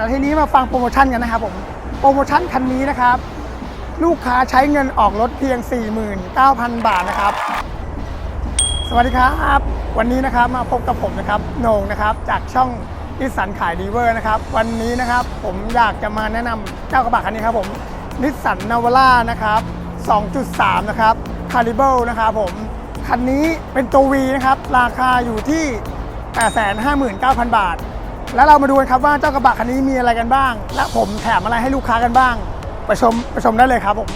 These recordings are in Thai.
แล้วทีนี้มาฟังโปรโมชั่นกันนะครับผม โปรโมชั่นคันนี้นะครับ ลูกค้าใช้เงินออกรถเพียง 49,000 บาทนะครับ สวัสดีครับ วันนี้นะครับมาพบกับผมนะครับโหน่งนะครับจากช่องนิสสันขายดีเวอร์นะครับ วันนี้นะครับผมอยากจะมาแนะนำเจ้ากระบะคันนี้ครับผมนิสสันนาวาร่านะครับ 2.3 นะครับคาริเบิลนะครับผม คันนี้เป็นตัว V นะครับ ราคาอยู่ที่ 859,000 บาท แล้วเรามาดูกันครับว่าเจ้ากระบะคันนี้มีอะไรกันบ้าง และผมแถมอะไรให้ลูกค้ากันบ้าง ไปชมไปชมได้เลยครับผม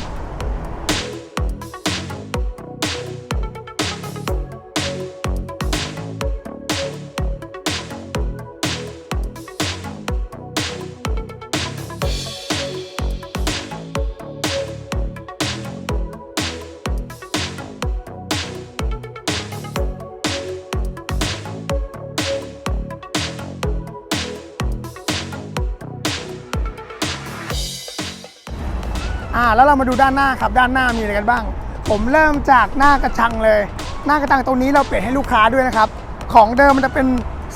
อ่าแล้วเรามาดูด้านหน้าครับด้านหน้ามีอะไรกันบ้าง ผมเริ่มจากหน้ากระชังเลย หน้ากระชังตรงนี้เราเปลี่ยนให้ลูกค้าด้วยนะครับ ของเดิมมันจะเป็น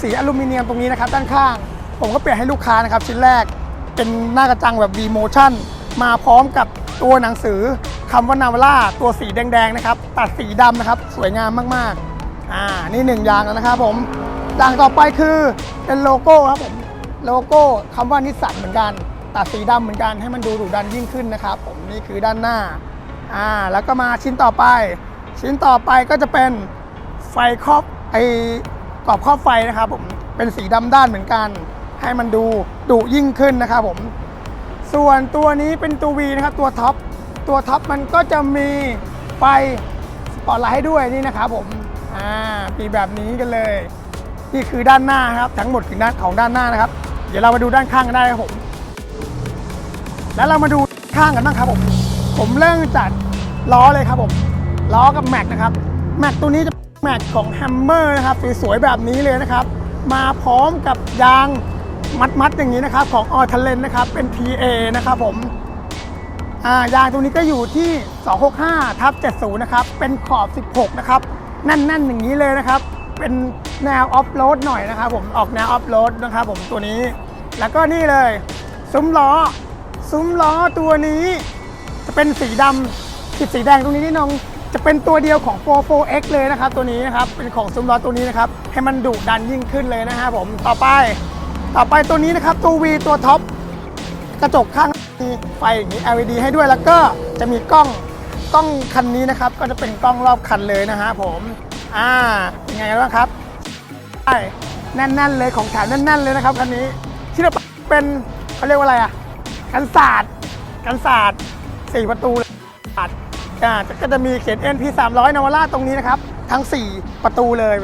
สีอลูมิเนียมตรงนี้นะครับ ด้านข้าง ผมก็เปลี่ยนให้ลูกค้านะครับ ชิ้นแรกเป็นหน้ากระจังแบบ V motion มาพร้อมกับตัวหนังสือคำว่านาวาร่าตัวสีแดงๆนะครับ ตัดสีดำนะครับ สวยงามมากๆอ่านี่หนึ่งอย่างแล้วนะครับผมอย่างต่อไปคือเป็นโลโก้ครับผมโลโก้คำว่านิสสันเหมือนกัน ตัดสีดำเหมือนกันให้มันดูดุดันยิ่งขึ้นนะครับ ผมนี่คือด้านหน้าอ่าแล้วก็มาชิ้นต่อไป ชิ้นต่อไปก็จะเป็นไฟครอบไอกรอบครอบไฟนะครับผมเป็นสีดำด้านเหมือนกัน ให้มันดูดุยิ่งขึ้นนะครับผมส่วนตัวนี้เป็นตัว V นะครับตัวท็อปตัวท็อปมันก็จะมีไฟสปอตไลท์ให้ด้วยนี่นะครับผมอ่าปีแบบนี้กันเลยนี่คือด้านหน้าครับ ทั้งหมดคือด้านของด้านหน้านะครับ เดี๋ยวเรามาดูด้านข้างกันได้ครับผม แล้วเรามาดูข้างกันบ้างครับผม ผมเริ่มจากล้อเลยครับผม ล้อกับแม็กนะครับ แม็กตัวนี้จะแม็กของแฮมเมอร์นะครับสวยๆแบบนี้เลยนะครับ มาพร้อมกับยางมัดๆอย่างนี้นะครับ ของออทเลนนะครับ เป็น PA นะครับผมอ่ายางตรงนี้ก็อยู่ที่ 265ทับ70 นะครับ เป็นขอบ 16 นะครับ แน่นๆอย่างนี้เลยนะครับ เป็นแนวออฟโรดหน่อยนะครับผม ออกแนวออฟโรดนะครับผมตัวนี้ แล้วก็นี่เลย ซุ้มล้อ ซุ้มล้อตัวนี้ จะเป็นสีดำขีดสีแดงตรงนี้นี่น้องจะเป็นตัวเดียวของ 44X เลยนะครับ ตัวนี้นะครับ เป็นของซุ้มล้อตัวนี้นะครับ ให้มันดุดันยิ่งขึ้นเลยนะครับผม ต่อไป ต่อไปตัวนี้นะครับ ตัว V ตัวท็อป กระจกข้างมีไฟอย่างนี้ LED ให้ด้วย แล้วก็จะมีกล้อง กล้องคันนี้นะครับ ก็จะเป็นกล้องรอบคันเลยนะฮะผม อ่าเป็นไงกันบ้างครับใช่แน่นๆเลยของแถมแน่นๆเลยนะครับคันนี้ที่เราเป็นเขาเรียกว่าอะไรอะ กันศาสตร์กันศาสตร์สี่ประตูเลยศาสตร์อ่าก็จะมีเขียน NP 300นาวาร่าตรงนี้นะครับ ทั้ง 4 ประตูเลย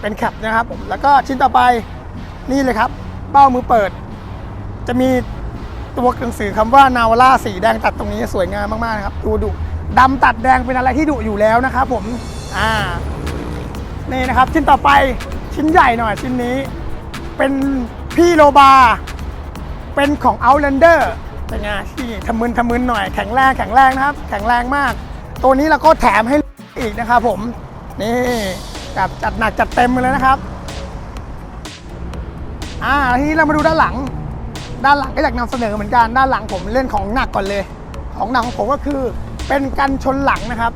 เป็นแคปนะครับผมแล้วก็ชิ้นต่อไปนี่เลยครับเบ้ามือเปิด จะมีตัวหนังสือคำว่านาวาร่าสีแดงตัดตรงนี้สวยงามมาก ๆ นะครับ ดูดุดำตัดแดงเป็นอะไรที่ดุอยู่แล้วนะครับผมอ่านี่นะครับ ชิ้นต่อไปชิ้นใหญ่หน่อยชิ้นนี้ เป็นพี่โลบา เป็นของ Outlander เป็นไงที่ทำมึนทำมึนหน่อยแข็งแรงแข็งแรงนะครับ แข็งแรงมาก ตัวนี้เราก็แถมให้อีกนะครับผม นี่จัดจัดหนักจัดเต็มเลยนะครับ อ่าทีนี้เรามาดูด้านหลัง ด้านหลังก็อยากนำเสนอเหมือนกันด้านหลังผมเล่นของหนักก่อนเลย ของหนักของผมก็คือเป็นกันชนหลังนะครับ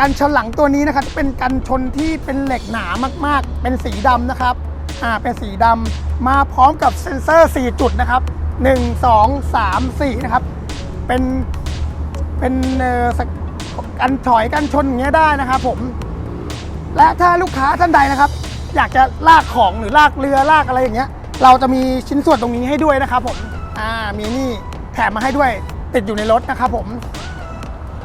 กันชนหลังตัวนี้นะครับเป็นกันชนที่เป็นเหล็กหนามากๆ เป็นสีดำนะครับอ่าเป็นสีดำมาพร้อมกับเซ็นเซอร์ 4 จุดนะครับ 1 2 3 4 นะครับ เป็นเป็นกกันถอยกันชนอย่างเงี้ยได้นะครับผม และถ้าลูกค้าท่านใดนะครับ อยากจะลากของหรือลากเรือลากอะไรอย่างเงี้ย เราจะมีชิ้นส่วนตรงนี้ให้ด้วยนะครับผมอ่ามีนี่แถมมาให้ด้วยติดอยู่ในรถนะครับผม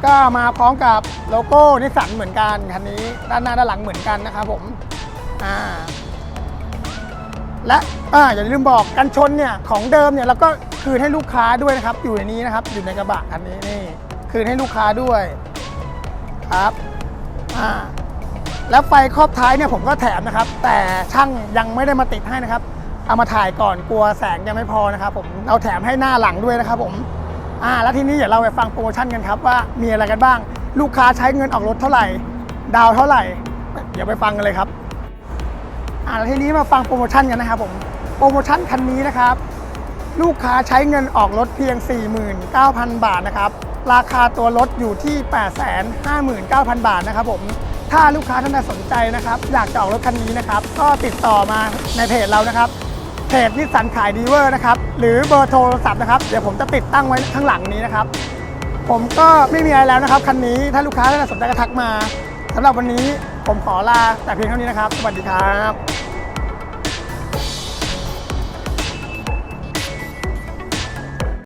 ก็มาพร้อมกับโลโก้นิสสันเหมือนกันคันนี้ ด้านหน้าด้านหลังเหมือนกันนะครับผมอ่า และอ่าอย่าลืมบอกกันชนเนี่ยของเดิมเนี่ยเราก็คืนให้ลูกค้าด้วยนะครับ อยู่ในนี้นะครับ อยู่ในกระบะคันนี้นี่คืนให้ลูกค้าด้วยครับอ่าแล้วไฟครอบท้ายเนี่ยผมก็แถมนะครับ แต่ช่างยังไม่ได้มาติดให้นะครับ เอามาถ่ายก่อนกลัวแสงยังไม่พอนะครับ ผมเอาแถมให้หน้าหลังด้วยนะครับ ผมอ่าแล้วทีนี้เดี๋ยวเราไปฟังโปรโมชั่นกันครับว่ามีอะไรกันบ้าง ลูกค้าใช้เงินออกรถเท่าไหร่ ดาวเท่าไหร่ เดี๋ยวไปฟังกันเลยครับ อ่าแล้วทีนี้มาฟังโปรโมชั่นกันนะครับผม โปรโมชั่นคันนี้นะครับ ลูกค้าใช้เงินออกรถเพียง 49,000 บาทนะครับ ราคาตัวรถอยู่ที่ 859,000 บาทนะครับผมถ้าลูกค้าท่านใดสนใจนะครับ อยากจะออกรถคันนี้นะครับ ก็ติดต่อมาในเพจเรานะครับเพจนิสสันขายดีเวอร์นะครับหรือเบอร์โทรศัพท์นะครับเดี๋ยวผมจะติดตั้งไว้ข้างหลังนี้นะครับ ผมก็ไม่มีอะไรแล้วนะครับคันนี้ถ้าลูกค้าท่านใดสนใจก็ทักมาสำหรับวันนี้ผมขอลาแต่เพียงเท่านี้นะครับ สวัสดีครับ